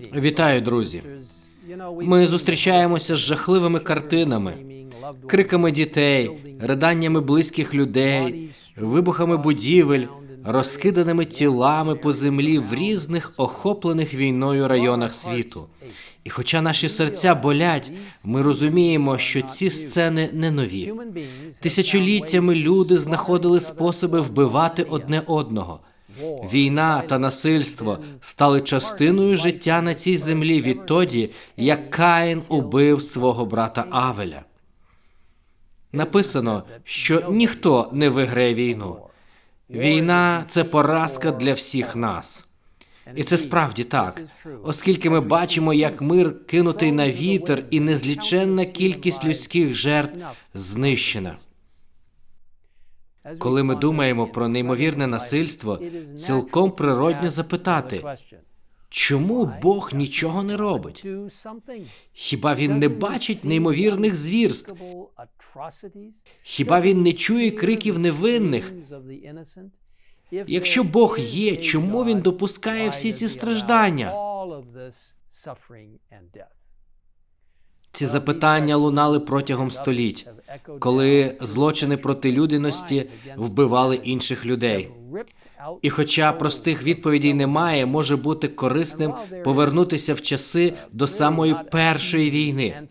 Вітаю, друзі. Ми зустрічаємося з жахливими картинами, криками дітей, риданнями близьких людей, вибухами будівель, розкиданими тілами по землі в різних охоплених війною районах світу. І хоча наші серця болять, ми розуміємо, що ці сцени не нові. Тисячоліттями люди знаходили способи вбивати одне одного. Війна та насильство стали частиною життя на цій землі відтоді, як Каїн убив свого брата Авеля. Написано, що ніхто не виграє війну. Війна це поразка для всіх нас. І це справді так, оскільки ми бачимо, як мир кинутий на вітер, і незліченна кількість людських жертв знищена. Коли ми думаємо про неймовірне насильство, цілком природньо запитати, чому Бог нічого не робить? Хіба він не бачить неймовірних звірств? Хіба він не чує криків невинних? Якщо Бог є, чому він допускає всі ці страждання? Ці запитання лунали протягом століть, коли злочини проти людяності вбивали інших людей. І, хоча простих відповідей немає, може бути корисним повернутися в часи до самої першої війни.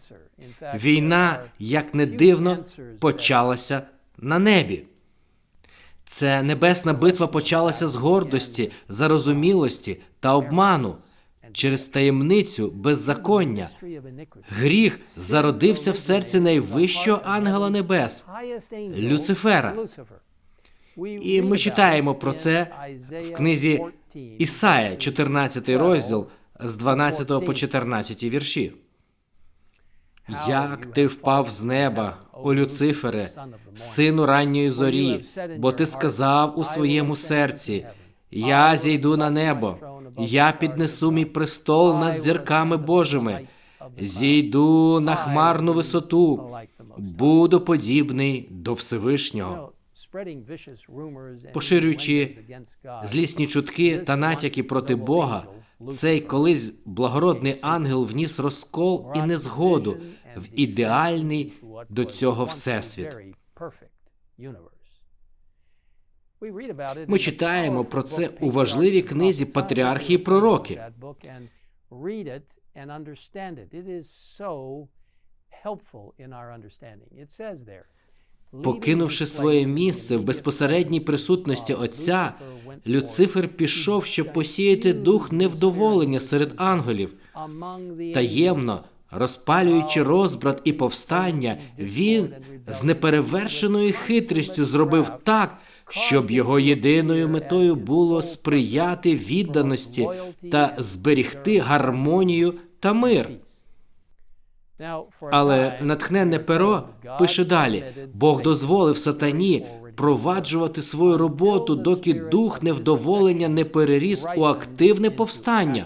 Війна, як не дивно, почалася на небі. Це небесна битва почалася з гордості, зарозумілості та обману через таємницю беззаконня. Гріх зародився в серці найвищого ангела небес Люцифера. І ми читаємо про це в книзі Ісая, 14 розділ з 12 по 14 вірші. Як ти впав з неба, о Люцифере, сину ранньої зорі, бо ти сказав у своєму серці: Я зійду на небо, я піднесу мій престол над зірками Божими, зійду на хмарну висоту, буду подібний до Всевишнього. Поширюючи злісні чутки та натяки проти Бога, цей колись благородний ангел вніс розкол і незгоду в ідеальний до цього всесвіт. Ми читаємо про це у важливій книзі Патріархії пророки. Покинувши своє місце в безпосередній присутності Отця, Люцифер пішов, щоб посіяти дух невдоволення серед ангелів. Таємно, розпалюючи розбрат і повстання, він з неперевершеною хитрістю зробив так, щоб його єдиною метою було сприяти відданості та зберігти гармонію та мир. Але натхненне перо пише далі: Бог дозволив сатані проваджувати свою роботу, доки дух невдоволення не переріс у активне повстання.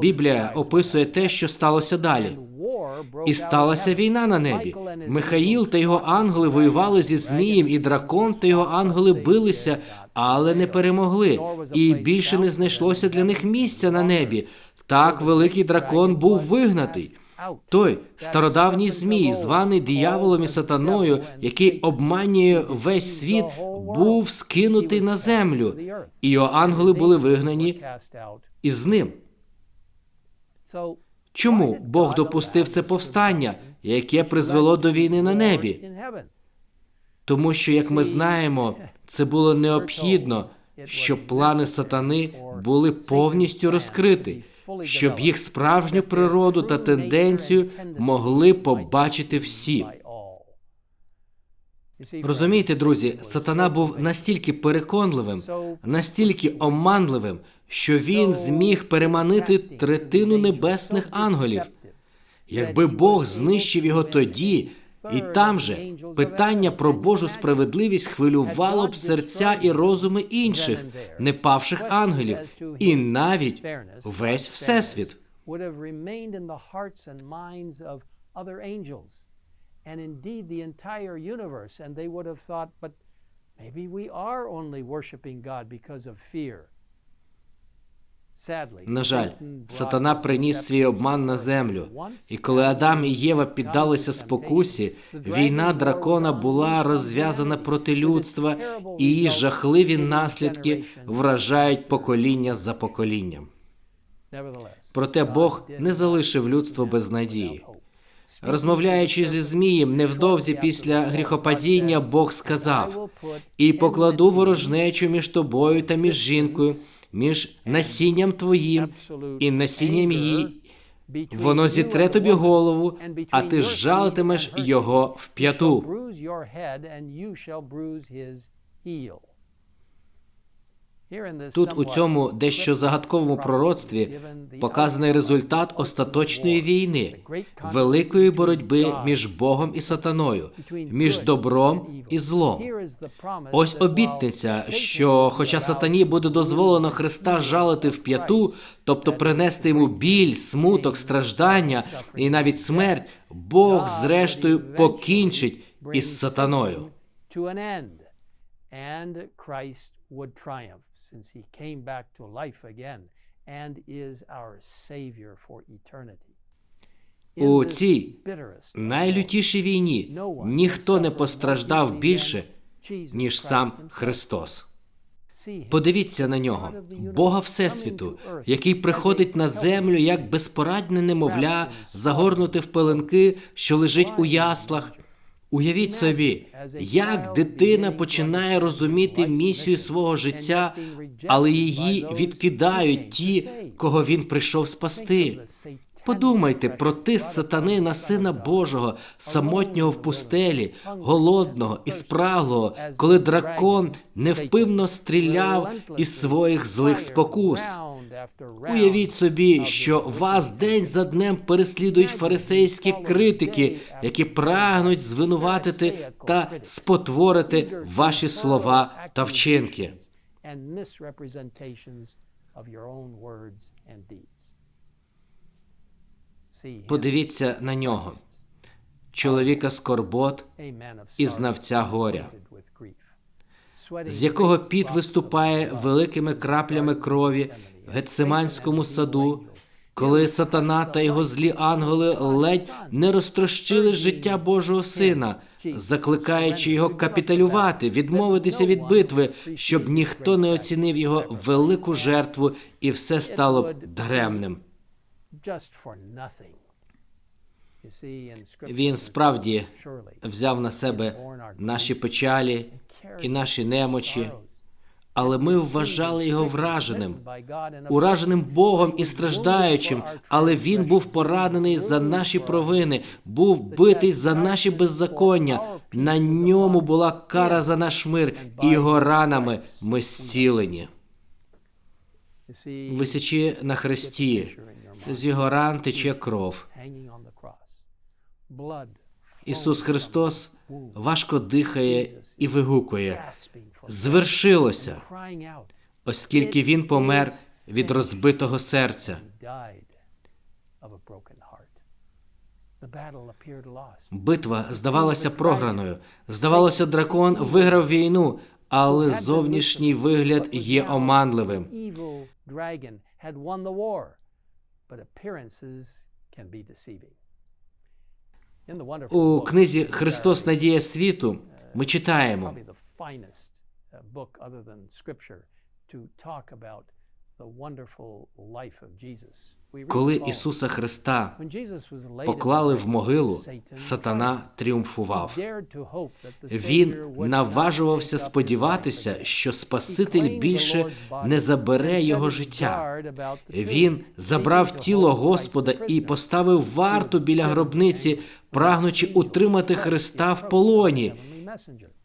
Біблія описує те, що сталося далі. І сталася війна на небі. Михаїл та його ангели воювали зі Змієм, і дракон та його ангели билися, але не перемогли. І більше не знайшлося для них місця на небі. Так великий дракон був вигнатий. Той стародавній змій, званий дияволом і сатаною, який обманює весь світ, був скинутий на землю, і його ангели були вигнані із ним. Чому Бог допустив це повстання, яке призвело до війни на небі? Тому що, як ми знаємо, це було необхідно, щоб плани сатани були повністю розкриті, щоб їх справжню природу та тенденцію могли побачити всі. Розумієте, друзі, сатана був настільки переконливим, настільки оманливим, що він зміг переманити третину небесних ангелів. Якби Бог знищив його тоді, і там же питання про Божу справедливість хвилювало б серця і розуми інших, непавших ангелів, і навіть весь всесвіт. and indeed the entire universe, and they would have thought, but maybe we are only worshiping God because of fear. На жаль, сатана приніс свій обман на землю, і коли Адам і Єва піддалися спокусі, війна дракона була розв'язана проти людства, і її жахливі наслідки вражають покоління за поколінням. Проте Бог не залишив людство без надії. Розмовляючи зі Змієм невдовзі після гріхопадіння, Бог сказав: І покладу ворожнечу між тобою та між жінкою, між насінням твоїм і насінням її. Воно зітре тобі голову, а ти жалитимеш його в п'яту. Тут у цьому дещо загадковому пророцтві показаний результат остаточної війни, великої боротьби між Богом і сатаною, між добром і злом. Ось обітниця, що, хоча сатані буде дозволено Христа жалити в п'яту, тобто принести йому біль, смуток, страждання і навіть смерть, Бог зрештою покінчить із сатаною. And Christ would triumph since he came back to life again and is our Savior for eternity. У цій найлютішій війні ніхто не постраждав більше, ніж сам. Христос. Подивіться на нього, Бога Всесвіту, який приходить на землю як безпорадне немовля, загорнути в пеленки, що лежить у яслах. Уявіть собі, як дитина починає розуміти місію свого життя, але її відкидають ті, кого він прийшов спасти. Подумайте про тиск сатани на сина Божого, самотнього в пустелі, голодного і спраглого, коли дракон невпинно стріляв із своїх злих спокус. Уявіть собі, що вас день за днем переслідують фарисейські критики, які прагнуть звинуватити та спотворити ваші слова та вчинки. Подивіться на нього, чоловіка скорбот, і знавця горя, з якого піт виступає великими краплями крові в Гетсиманському саду, коли сатана та його злі ангели ледь не розтрощили життя Божого сина, закликаючи його капітулювати, відмовитися від битви, щоб ніхто не оцінив його велику жертву, і все стало б даремним. Він справді взяв на себе наші печалі і наші немочі. Але ми вважали його враженим, ураженим Богом і страждаючим, але він був поранений за наші провини, був битий за наші беззаконня. На ньому була кара за наш мир, і його ранами ми зцілені. Висячи на хресті, з його ран тече кров. Ісус Христос важко дихає і вигукує: звершилося, оскільки він помер від розбитого серця. Битва здавалася програною. Здавалося, дракон виграв війну, але зовнішній вигляд є оманливим. Had won the war, but appearances can be deceiving. У книзі Христос Надія світу ми читаємо. Uh, Коли Ісуса Христа поклали в могилу, сатана тріумфував. Він наважувався сподіватися, що Спаситель більше не забере його життя. Він забрав тіло Господа і поставив варту біля гробниці, прагнучи утримати Христа в полоні.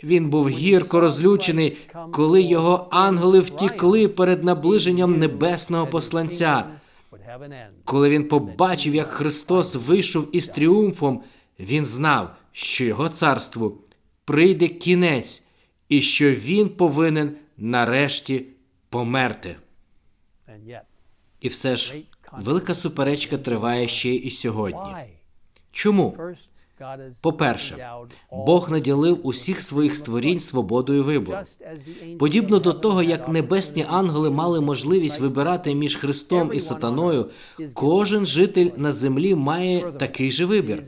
Він був гірко розлючений, коли його ангели втікли перед наближенням небесного посланця. Коли він побачив, як Христос вийшов із тріумфом, він знав, що його царству прийде кінець, і що він повинен нарешті померти. І все ж велика суперечка триває ще і сьогодні. Чому? По-перше, Бог наділив усіх своїх створінь свободою вибору. Подібно до того, як небесні ангели мали можливість вибирати між Христом і сатаною, кожен житель на землі має такий же вибір.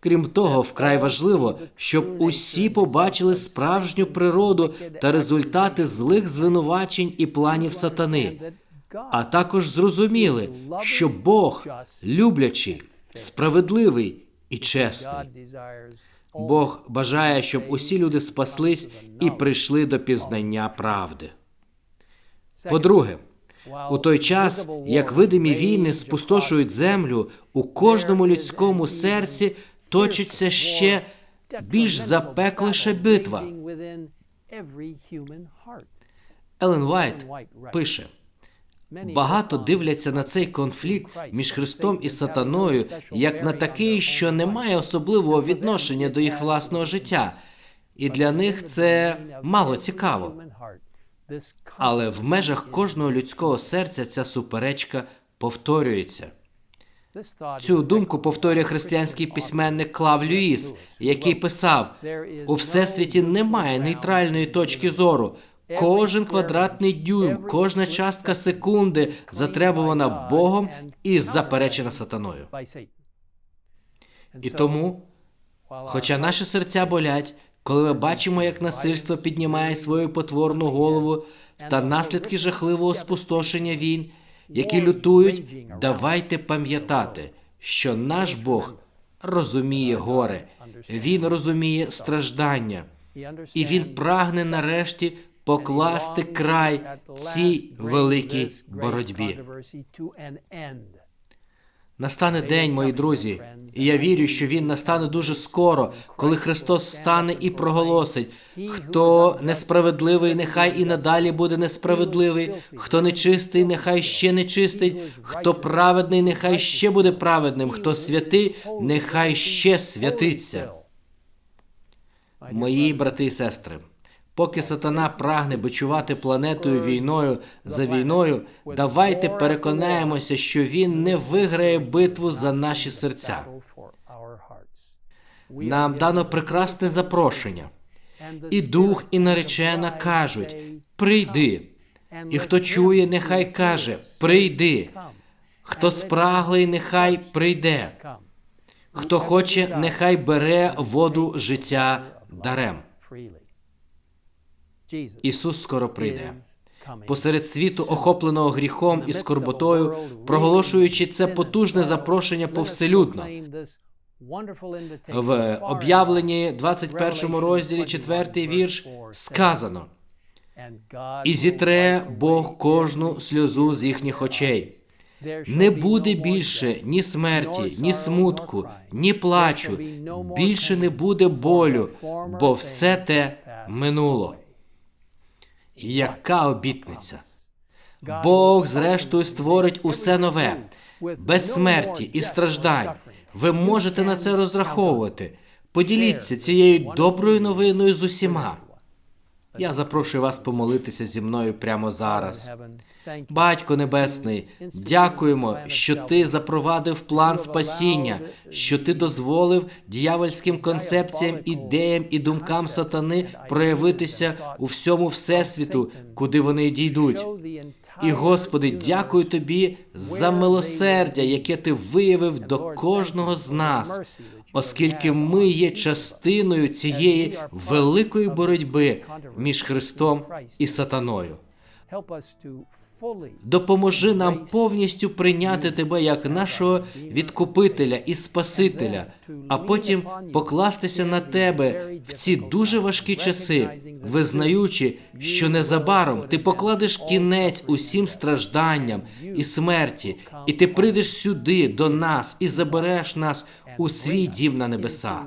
Крім того, вкрай важливо, щоб усі побачили справжню природу та результати злих звинувачень і планів сатани, а також зрозуміли, що Бог люблячий, справедливий і чесний. Бог бажає, щоб усі люди спаслись і прийшли до пізнання правди. По-друге, у той час, як видимі війни спустошують землю, у кожному людському серці точиться ще більш запеклиша битва. Елен Вайт пише: багато дивляться на цей конфлікт між Христом і Сатаною як на такий, що не має особливого відношення до їх власного життя, і для них це мало цікаво. Але в межах кожного людського серця ця суперечка повторюється. Цю думку повторює християнський письменник Клав Люїс, який писав: у всесвіті немає нейтральної точки зору. Кожен квадратний дюйм, кожна частка секунди затребувана Богом і заперечена сатаною. І тому, хоча наші серця болять, коли ми бачимо, як насильство піднімає свою потворну голову та наслідки жахливого спустошення війн, які лютують, давайте пам'ятати, що наш Бог розуміє горе, він розуміє страждання, і він прагне нарешті покласти край цій великій боротьбі. Настане день, мої друзі, і я вірю, що він настане дуже скоро, коли Христос стане і проголосить: хто несправедливий, нехай і надалі буде несправедливий, хто нечистий, нехай ще нечистий, хто праведний, нехай ще буде праведним, хто святий, нехай ще святиться. Мої брати і сестри. Поки сатана прагне бичувати планетою війною за війною, давайте переконаємося, що він не виграє битву за наші серця. Нам дано прекрасне запрошення. І дух, і наречена кажуть: прийди. І хто чує, нехай каже: прийди. Хто спраглий, нехай прийде. Хто хоче, нехай бере воду життя дарем. Ісус скоро прийде. Посеред світу, охопленого гріхом і скорботою, проголошуючи це потужне запрошення повселюдно. В об'явленні 21 розділі 4 вірш сказано: і зітре Бог кожну сльозу з їхніх очей. Не буде більше ні смерті, ні смутку, ні плачу, більше не буде болю, бо все те минуло. Яка обітниця? Бог, зрештою, створить усе нове, без смерті і страждань. Ви можете на це розраховувати. Поділіться цією доброю новиною з усіма. Я запрошую вас помолитися зі мною прямо зараз. Батько Небесний, дякуємо, що ти запровадив план спасіння, що ти дозволив дьявольським концепціям, ідеям і думкам сатани проявитися у всьому всесвіту, куди вони дійдуть. І, Господи, дякую тобі за милосердя, яке ти виявив до кожного з нас, оскільки ми є частиною цієї великої боротьби між Христом і Сатаною. Допоможи нам повністю прийняти тебе як нашого відкупителя і Спасителя, а потім покластися на тебе в ці дуже важкі часи, визнаючи, що незабаром ти покладеш кінець усім стражданням і смерті, і ти прийдеш сюди до нас і забереш нас у свій дім на небеса.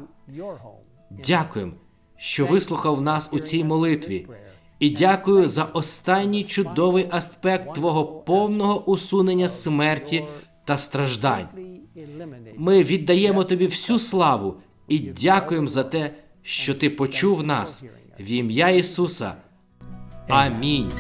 Дякуємо, що вислухав нас у цій молитві. І дякую за останній чудовий аспект Твого повного усунення смерті та страждань. Ми віддаємо тобі всю славу і дякуємо за те, що ти почув нас в ім'я Ісуса. Амінь.